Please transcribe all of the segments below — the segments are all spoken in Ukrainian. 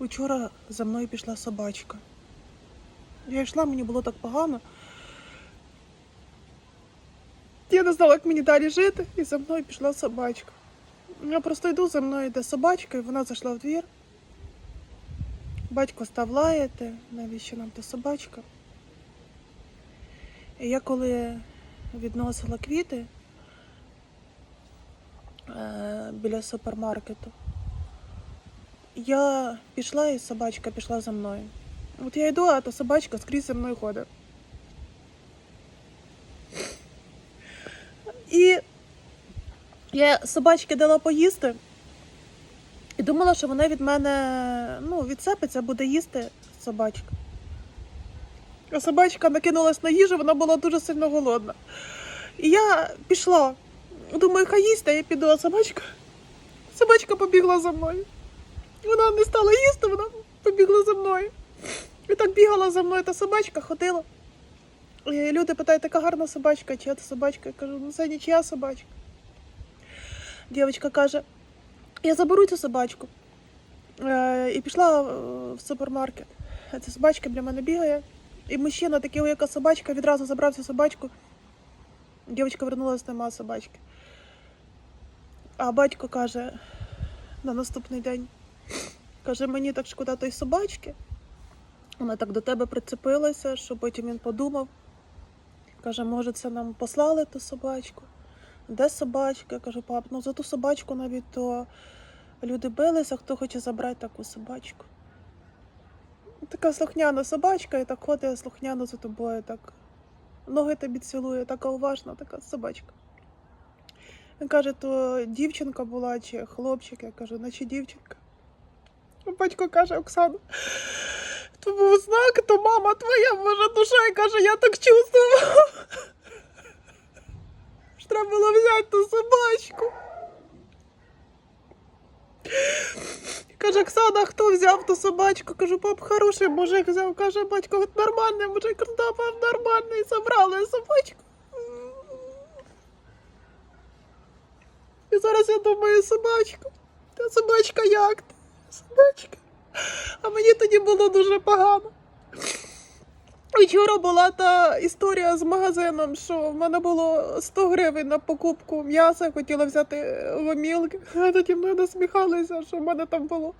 Учора за мною пішла собачка. Я йшла, мені було так погано. Я не знала, як мені далі жити, і за мною пішла собачка. Я просто йду, за мною йде собачка, і вона зайшла в двір. Батько став лаяти, навіщо нам та собачка. І я коли відносила квіти е, біля супермаркету, я пішла, і собачка пішла за мною. От я йду, а та собачка скрізь за мною ходить. І я собачці дала поїсти і думала, що вона від мене ну, відсепиться, буде їсти собачка. А собачка накинулась на їжу, вона була дуже сильно голодна. І я пішла. Думаю, хай їсть, а я піду, а собачка. Собачка побігла за мною. Вона не стала їсти, вона побігла за мною. І так бігала за мною та собачка, ходила. І люди питають, така гарна собачка, чия це собачка? Я кажу, ну це нічия собачка. Дівчинка каже, я заберу цю собачку. Е, і пішла е, в супермаркет. Ця собачка для мене бігає. І мужчина, такий, «Ой, яка собачка, відразу забрав цю собачку. Дівчинка вернулася, нема собачки. А батько каже на наступний день: каже, мені так шкода тої собачки. Вона так до тебе прицепилася, що потім він подумав. Каже, може, це нам послали ту собачку? Де собачка? Я кажу, пап, ну за ту собачку навіть то люди билися, хто хоче забрати таку собачку. Така слухняна собачка, і так ходить слухняно за тобою, так ноги тобі цілує, така уважна, така собачка. Він каже, то дівчинка була чи хлопчик, я кажу, наче дівчинка. Батько каже, Оксана, то був знак, то мама твоя, Божа душа, і каже, я так чувствувала. Що треба було взяти ту собачку. Каже, Оксана, хто взяв ту собачку? Кажу, пап, хороший мужик взяв. Каже, батько, нормальний мужик. Кажу, да, пап, нормальний, забрали собачку. І зараз я думаю, собачка. Та собачка як ти? Собачка. А мені тоді було дуже погано. Вчора була та історія з магазином, що в мене було 100 гривень на покупку м'яса, хотіла взяти гомілки. А тоді мене насміхалися, що в мене там було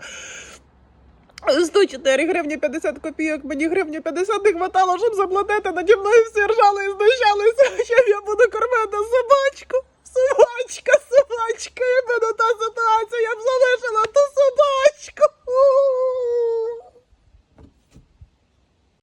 104 гривні 50 копійок, мені гривні 50 не хватало, щоб заплатити. Наді мною всі ржали і знущалися,